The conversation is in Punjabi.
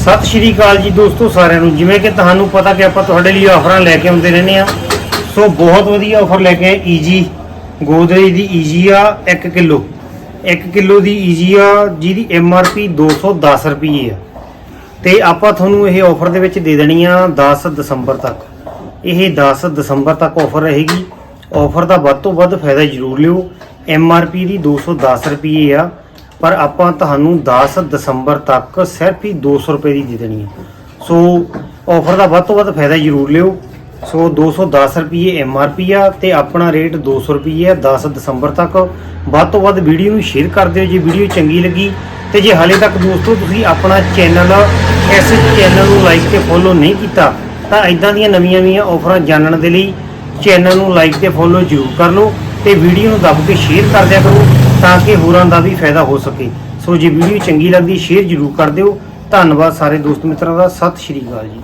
ਸਤਿ ਸ਼੍ਰੀ ਅਕਾਲ ਜੀ ਦੋਸਤੋ ਸਾਰਿਆਂ ਨੂੰ। ਜਿਵੇਂ ਕਿ ਤੁਹਾਨੂੰ ਪਤਾ ਕਿ ਆਪਾਂ ਤੁਹਾਡੇ ਲਈ ਆਫਰਾਂ ਲੈ ਕੇ ਆਉਂਦੇ ਰਹਿੰਦੇ ਆ ਸੋ ਬਹੁਤ ਵਧੀਆ ਆਫਰ ਲੈ ਕੇ ਆਏ। ਈਜੀ, ਗੋਦਰੇਜ ਦੀ ਈਜੀ ਆ 1 ਕਿਲੋ। 1 ਕਿਲੋ ਦੀ ਈਜੀ ਆ, ਜਿਹਦੀ ਐਮ ਆਰ ਪੀ 210 ਰੁਪਏ ਆ। ਤੇ ਆਪਾਂ ਤੁਹਾਨੂੰ ਇਹ ਆਫਰ ਦੇ ਵਿੱਚ ਦੇ ਦੇਣੀ ਆ 10 ਦਸੰਬਰ ਤੱਕ। ਇਹ 10 ਦਸੰਬਰ ਤੱਕ ਆਫਰ ਰਹੇਗੀ। ਆਫਰ ਦਾ ਵੱਧ ਤੋਂ ਵੱਧ ਫਾਇਦਾ ਜ਼ਰੂਰ ਲਿਓ। ਐਮ ਆਰ ਪੀ ਦੀ 210 ਰੁਪਏ ਆ। ਪਰ ਆਪਾਂ ਤੁਹਾਨੂੰ 10 ਦਸੰਬਰ ਤੱਕ ਸਿਰਫ ਹੀ 200 ਰੁਪਏ ਦੀ ਦੇ ਦੇਣੀ ਹੈ। ਸੋ ਆਫਰ ਦਾ ਵੱਧ ਤੋਂ ਵੱਧ ਫਾਇਦਾ ਜ਼ਰੂਰ ਲਿਓ। ਸੋ 210 ਰੁਪਏ ਐਮ ਆਰ ਪੀ ਆ ਤੇ ਆਪਣਾ ਰੇਟ 200 ਰੁਪਏ ਆ 10 ਦਸੰਬਰ ਤੱਕ। ਵੱਧ ਤੋਂ ਵੱਧ ਵੀਡੀਓ ਨੂੰ ਸ਼ੇਅਰ ਕਰ ਦਿਓ ਜੇ ਵੀਡੀਓ ਚੰਗੀ ਲੱਗੀ। ਤੇ ਜੇ ਹਾਲੇ ਤੱਕ ਦੋਸਤੋ ਤੁਸੀਂ ਆਪਣਾ ਚੈਨਲ ਇਸ ਚੈਨਲ ਨੂੰ ਲਾਈਕ ਤੇ ਫੋਲੋ ਨਹੀਂ ਕੀਤਾ, ਤਾਂ ਇਦਾਂ ਦੀਆਂ ਨਵੀਆਂ ਨਵੀਆਂ ਆਫਰਾਂ ਜਾਣਨ ਦੇ ਲਈ ਚੈਨਲ ਨੂੰ ਲਾਈਕ ਤੇ ਫੋਲੋ ਜ਼ਰੂਰ ਕਰ ਲਓ। ਤੇ ਵੀਡੀਓ ਨੂੰ ਦੱਬ ਕੇ ਸ਼ੇਅਰ ਕਰ ਦਿਆ ਕਰੋ ਤਾਂ ਕਿ ਹੋਰਾਂ ਦਾ ਵੀ ਫਾਇਦਾ ਹੋ ਸਕੇ। ਸੋ ਜੇ ਵੀਡੀਓ ਚੰਗੀ ਲੱਗਦੀ, ਸ਼ੇਅਰ ਜ਼ਰੂਰ ਕਰ ਦਿਓ। ਧੰਨਵਾਦ ਸਾਰੇ ਦੋਸਤ ਮਿੱਤਰਾਂ ਦਾ। ਸਤਿ ਸ਼੍ਰੀ ਅਕਾਲ ਜੀ।